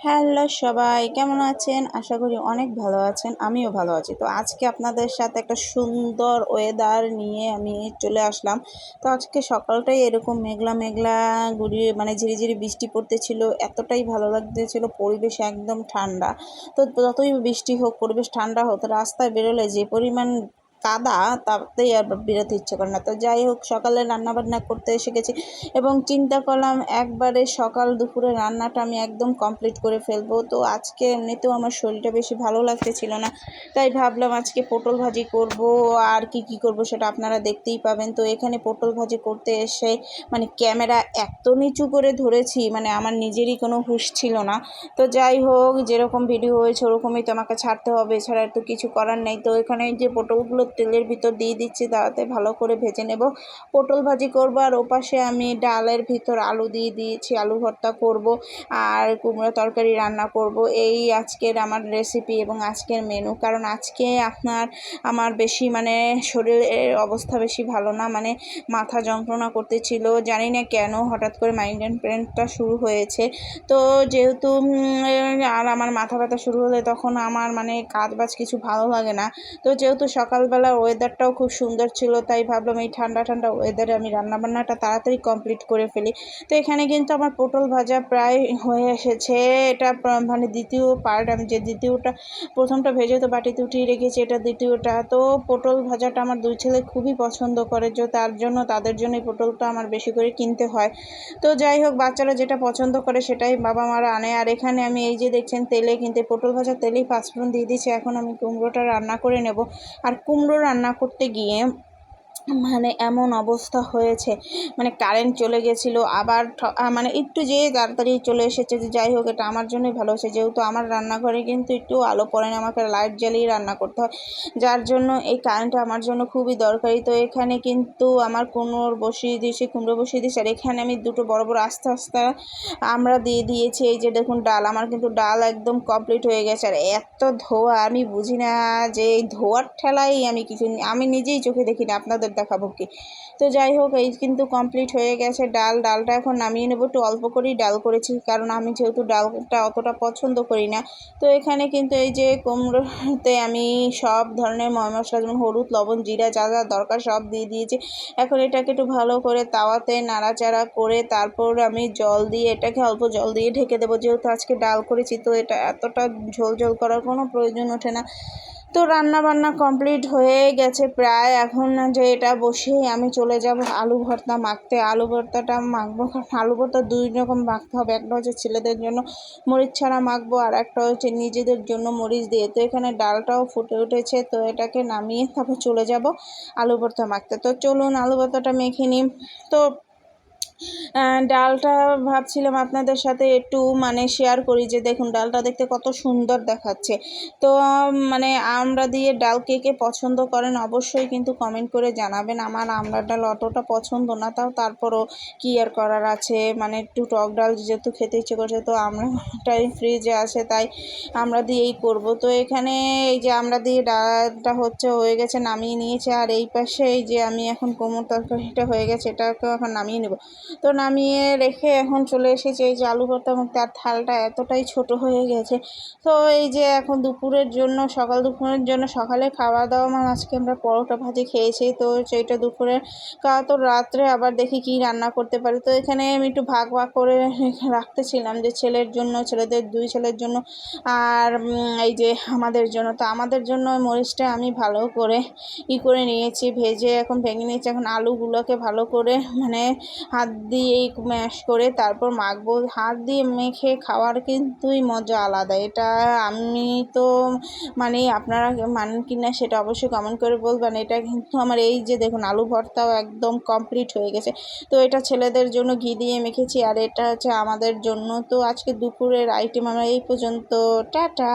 Hello সবাই, কেমন আছেন? আশা করি অনেক ভালো আছেন, আমিও ভালো আছি। তো আজকে আপনাদের সাথে একটা সুন্দর ওয়েদার নিয়ে আমি চলে আসলাম। তো আজকে সকালটাই এরকম মেঘলা মেঘলা গুড়িয়ে মানে ঝিরিঝিরি বৃষ্টি পড়তেছিল, এতটাই ভালো লাগতেছিল, পরিবেশ একদম ঠান্ডা। তো যতই বৃষ্টি হোক, পরিবেশ ঠান্ডা হোক রাস্তায় বেরোলে যে পরিমাণ কাদা, তাতেই আর বেরোতে ইচ্ছে করে না। তো যাই হোক, সকালে রান্নাবান্না করতে এসে গেছি এবং চিন্তা করলাম একবারে সকাল দুপুরে রান্নাটা আমি একদম কমপ্লিট করে ফেলব। তো আজকে এমনিতেও আমার শরীরটা বেশি ভালো লাগতেছিল না, তাই ভাবলাম আজকে পটল ভাজি করব। আর কি কি করব সেটা আপনারা দেখতেই পাবেন। তো এখানে পটল ভাজি করতে এসে মানে ক্যামেরা এত নিচু করে ধরেছি মানে আমার নিজেরই কোনো হুশ ছিল না। তো যাই হোক, যেরকম ভিডিও হয়েছে ওরকমই তো আমাকে ছাড়তে হবে, এছাড়া তো কিছু করার নেই। তো এখানে যে পটলগুলো তেলের ভিতর দিয়ে দিচ্ছি তাতে ভালো করে ভেজে নেব। পটল ভাজি করব, আর ওপাশে আমি ডালের ভিতর আলু দিয়ে দিয়েছি, আলু ভর্তা করব, আর কুমড়ো তরকারি রান্না করব। এই আজকের আমার রেসিপি এবং আজকের মেনু কারণ আজকে আপনার, আমার বেশি মানে শরীরের অবস্থা বেশি ভালো না মানে মাথা যন্ত্রণা করতেছিল, জানি না কেন হঠাৎ করে মাইগ্রেন পেনটা শুরু হয়েছে। তো যেহেতু আর আমার মাথা ব্যথা শুরু হলে তখন আমার মানে কাজ বাজ কিছু ভালো লাগে না। তো যেহেতু সকালবেলা সকালবেলা ওয়েদারটাও খুব সুন্দর ছিল, তাই ভাবলাম এই ঠান্ডা ঠান্ডা ওয়েদারে আমি রান্নাবান্নাটা তাড়াতাড়ি কমপ্লিট করে ফেলি। তো এখানে কিন্তু আমার পটল ভাজা প্রায় হয়ে এসেছে। এটা মানে দ্বিতীয় পার্ট আমি যে দ্বিতীয়টা, প্রথমটা ভেজে তো বাটিতে উঠিয়ে রেখেছি, এটা দ্বিতীয়টা। তো পটল ভাজাটা আমার দুই ছেলে খুবই পছন্দ করে যে তার জন্য, তাদের জন্য এই পটলটা আমার বেশি করে কিনতে হয়। তো যাই হোক, বাচ্চারা যেটা পছন্দ করে সেটাই বাবা মারা আনে। আর এখানে আমি এই যে দেখছেন, তেলে কিন্তু পটল ভাজা তেলেই পাঁচফোড়ন দিয়ে দিয়েছি। এখন আমি কুমড়োটা রান্না করে নেব। আর কুমড়ো কুমড়ো রান্না করতে গিয়ে মানে এমন অবস্থা হয়েছে। মানে কারেন্ট চলে গেছিল, আবার মানে একটু যেয়ে তাড়াতাড়ি চলে এসেছে যে যাই হোক এটা আমার জন্যই ভালো হয়েছে। যেহেতু আমার রান্নাঘরে কিন্তু একটু আলো পড়ে না, আমাকে লাইট জ্বালিয়ে রান্না করতে হয়। যার জন্য এই কারেন্টটা আমার জন্য খুবই দরকারি। তো এখানে কিন্তু আমার কুমড়োর বসিয়ে দিয়েছি, কুমড়ো বসিয়ে দিয়েছি। আর এখানে আমি দুটো বড় বড় আস্তে আস্তে আমরা দিয়ে দিয়েছি। এই যে দেখুন ডাল, আমার কিন্তু ডাল একদম কমপ্লিট হয়ে গেছে। আর এত ধোয়া, আমি বুঝি না যে এই ধোয়ার ঠেলাই আমি কিছু আমি নিজেই চোখে দেখি না আপনাদের দেখাবো কি। তো যাই হোক, এই কিন্তু কমপ্লিট হয়ে গেছে। ডাল, ডালটা এখন নামিয়ে নেব। একটু অল্প করেই ডাল করেছি, কারণ আমি যেহেতু ডালটা অতটা পছন্দ করি না। তো এখানে কিন্তু এই যে কুমড়োতে আমি সব ধরনের ময় মশলা, যেমন হলুদ, লবণ, জিরা, যা যা দরকার সব দিয়ে দিয়েছি। এখন এটাকে একটু ভালো করে তাওয়াতে নাড়াচাড়া করে তারপর আমি জল দিয়ে এটাকে অল্প জল দিয়ে ঢেকে দেবো। যেহেতু আজকে ডাল করেছি, তো এটা এতটা ঝোল ঝোল করার কোনো প্রয়োজন ওঠে না। তো রান্না বান্না কমপ্লিট হয়ে গেছে প্রায়। এখন যে এটা বসেই আমি চলে যাব আলু ভর্তা মাখতে। আলু ভর্তাটা মাখবো। কারণ আলু ভর্তা দুই রকম মাখতে হবে। একটা হচ্ছে ছেলেদের জন্য মরিচ ছাড়া মাখবো আর একটা হচ্ছে নিজেদের জন্য মরিচ দিয়ে। তো এখানে ডালটাও ফুটে উঠেছে। তো এটাকে নামিয়ে তারপর চলে যাব আলু ভর্তা মাখতে। তো চলুন আলু ভর্তাটা মেখে নিই। তো ডালটা ভাবছিলাম আপনাদের সাথে একটু মানে শেয়ার করি যে দেখুন, ডালটা দেখতে কত সুন্দর দেখাচ্ছে। তো মানে আমরা দিয়ে ডাল কে কে পছন্দ করেন অবশ্যই কিন্তু কমেন্ট করে জানাবেন। আমার আমরা ডাল অতটা পছন্দ না, তাও তারপরও কী আর করার আছে? মানে একটু টক ডাল যেহেতু খেতে ইচ্ছে করছে, তো আমরাটাই ফ্রিজে আছে, তাই আমরা দিয়েই করব। তো এখানে এই যে আমরা দিয়ে ডালটা হচ্ছে, হয়ে গেছে, নামিয়ে নিয়েছে, আর এই পাশে এই যে আমি এখন কোমর তরকারিটা হয়ে গেছে, এটাকেও এখন নামিয়ে নেব। তো নামিয়ে রেখে এখন চলে এসেছি। এই যে আলু ভর্তা এবং তার থালটা এতটাই ছোট হয়ে গেছে। তো এই যে এখন দুপুরের জন্য, সকাল দুপুরের জন্য সকালে খাওয়া দাওয়া মানে আজকে আমরা পরোটা ভাজি খেয়েছি। তো সেইটা দুপুরে খাওয়া তো রাত্রে আবার দেখি কি রান্না করতে পারি। তো এখানে আমি একটু ভাগ ভাগ করে রাখতেছিলাম যে ছেলের জন্য, ছেলেদের, দুই ছেলের জন্য আর এই যে আমাদের জন্য। তো আমাদের জন্য মরিচটা আমি ভালো করে ই করে নিয়েছি, ভেজে এখন ভেঙে নিয়েছি। এখন আলুগুলোকে ভালো করে মানে হাত দিয়েই ম্যাশ করে তারপর মাখবো। হাত দিয়ে মেখে খাওয়ার কিন্তুই মজা আলাদা। এটা আমি তো মানে আপনারা মানেন কি না সেটা অবশ্যই কমেন্ট করে বলবেন। এটা কিন্তু আমার এই যে দেখুন, আলু ভর্তাও একদম কমপ্লিট হয়ে গেছে। তো এটা ছেলেদের জন্য ঘি দিয়ে মেখেছি আর এটা হচ্ছে আমাদের জন্য। তো আজকে দুপুরের আইটেম আমরা এই পর্যন্ত। টাটা!